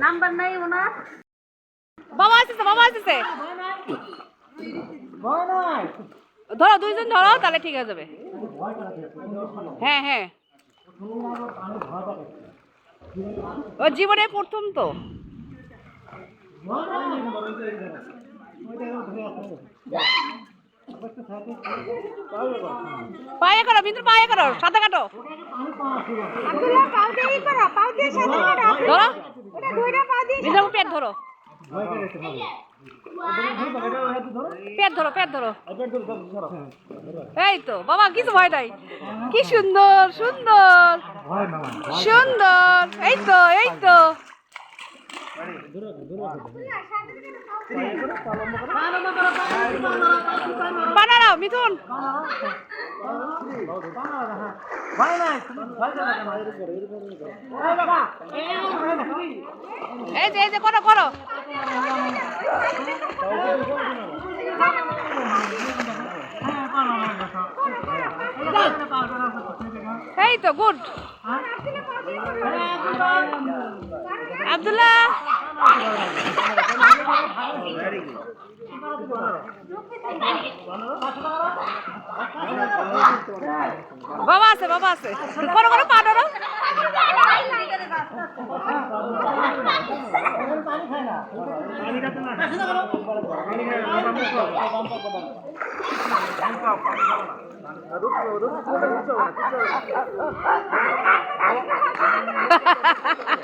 Number নাই ওনার? বাবা আসতেছে বাবা আসতেছে। ধরো দুইজন ধরো তাহলে ঠিক হয়ে যাবে। হ্যাঁ হ্যাঁ। ও জীবনে প্রথম তো। পায়ে করো, বিন্দু, পায়ে করো, সাথে কাটো। ধরো। পেট ধরো। পেট ধরো পেট ধরো। এই তো, বাবা কিছু ভয় নাই। কি সুন্দর সুন্দর। সুন্দর। এই তো এই তো। বানারাও মিথুন এই যে এই যে করো করো। এই তো গুড। আব্দুল্লাহ। বাবা আছে বাবা আছে।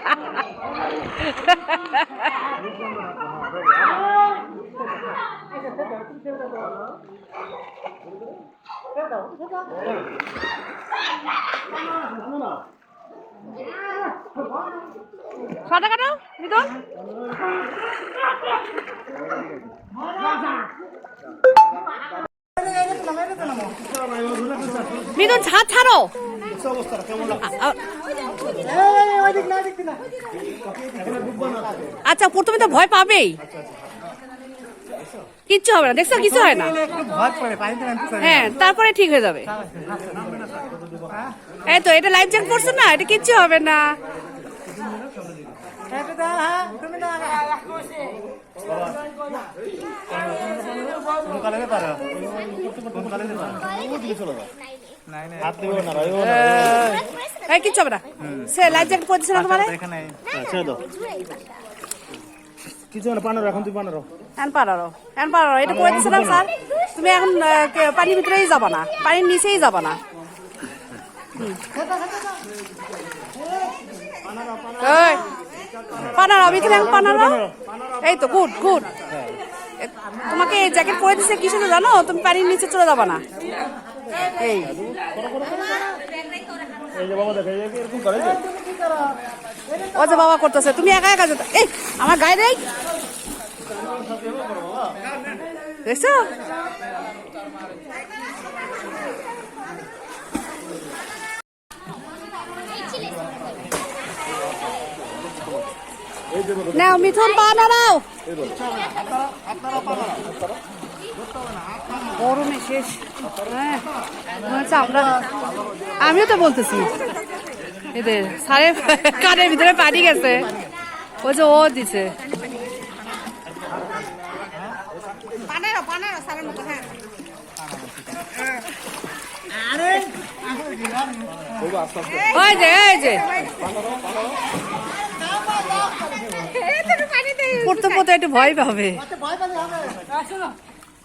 সাদা কাটো ছাড়ো। আচ্ছা প্রথমে তো ভয় পাবেই। কিচ্ছু হবে না দেখছ কিছু হয় না হ্যাঁ তারপরে ঠিক হয়ে যাবে এই তো এটা লাইফ জ্যাকেট করছ না এটা কিচ্ছু হবে না কিচ্ছু হবে না সে লাইফ জ্যাকেট পড়ছে না তোমার কিছু না পানারো এখন তুই পানারো এটা দিচ্ছিলাম স্যার? তুমি এখন কে- পানির ভিতরেই যাবা না। পানির নিচেই যাবা না। পানারো আমি এখানে এখন পানারো এই তো গুড গুড। তোমাকে এই জ্যাকেট পরে দিচ্ছে কিছু তো জানো? তুমি পানির নিচে চলে যাবা না। এই। এই যে বাবা দেখে এরকম করে ও যে বাবা করতেছে, তুমি একা একা যেতে এই, আমার গায়ে দেই দেখছ? নাও, মিঠুন, পা নাও গরমে শেষ। হ্যাঁ আমিও তো বলতেছি। এদের সারে কানের ভিতরে পানি গেছে ওই যে ও দিছে ওই যে এই যে পড়তে পড়তে একটু ভয় পাবে